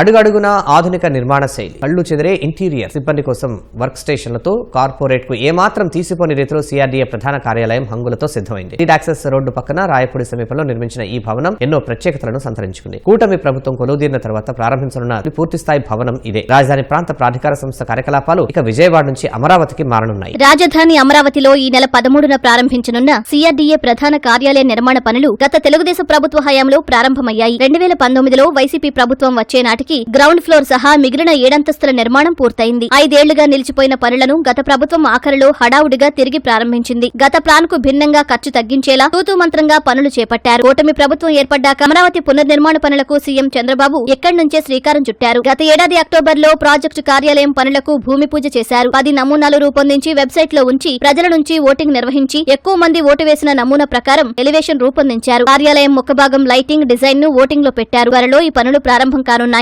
అడుగడుగున ఆధునిక నిర్మాణ శైలి. కళ్ళు చెదిరే ఇంటీరియర్. సిబ్బంది కోసం వర్క్ స్టేషన్లతో కార్పొరేట్కు ఏమాత్రం తీసిపోని రీతిలో సిఆర్డీఏ ప్రధాన కార్యాలయం హంగులతో సిద్ధమైంది. ఈ యాక్సెస్ రోడ్డు పక్కన రాయపూడి సమీపంలో నిర్మించిన ఈ భవనం ఎన్నో ప్రత్యేకతలను సంతరించుకుంది. కూటమి ప్రభుత్వం కొలుదీరిన తర్వాత ప్రారంభించనున్న పూర్తిస్థాయి భవనం ఇదే. రాజధాని ప్రాంత ప్రాధికార సంస్థ కార్యకలాపాలు ఇక విజయవాడ నుంచి అమరావతికి మారనున్నాయి. రాజధాని అమరావతిలో ఈ నెల పదమూడున ప్రారంభించనున్న సిఆర్డీఏ ప్రధాన కార్యాలయ నిర్మాణ పనులు గత తెలుగుదేశం ప్రభుత్వ హయాంలో ప్రారంభమయ్యాయి. రెండు వేల పంతొమ్మిదిలో వైసీపీ ప్రభుత్వం వచ్చే నాటికి గ్రౌండ్ ఫ్లోర్ సహా మిగిలిన ఏడంతస్తుల నిర్మాణం పూర్తయింది. ఐదేళ్ళుగా నిలిచిపోయిన పనులను గత ప్రభుత్వం ఆఖరిలో హడావుడిగా తిరిగి ప్రారంభించింది. గత ప్లాన్కు భిన్నంగా ఖర్చు తగ్గించేలా తూతూ మంత్రంగా పనులు చేపట్టారు. కూటమి ప్రభుత్వం ఏర్పడ్డాక అమరావతి పునర్నిర్మాణ పనులకు సీఎం చంద్రబాబు ఎక్కడి నుంచే శ్రీకారం చుట్టారు. గత ఏడాది అక్టోబర్లో ప్రాజెక్టు కార్యాలయం పనులకు భూమి పూజ చేశారు. పది నమూనాలు రూపొందించి వెబ్సైట్లో ఉంచి ప్రజల నుంచి ఓటింగ్ నిర్వహించి ఎక్కువ మంది ఓటు వేసిన నమూనా ప్రకారం ఎలివేషన్ రూపొందించారు. కార్యాలయం ముఖభాగం లైటింగ్ డిజైన్ను ఓటింగ్లో పెట్టారు. త్వరలో ఈ పనులు ప్రారంభం కానున్నాయి.